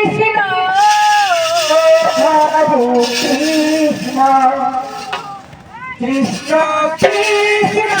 Krishna. Krishna Krishna.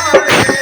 Sorry.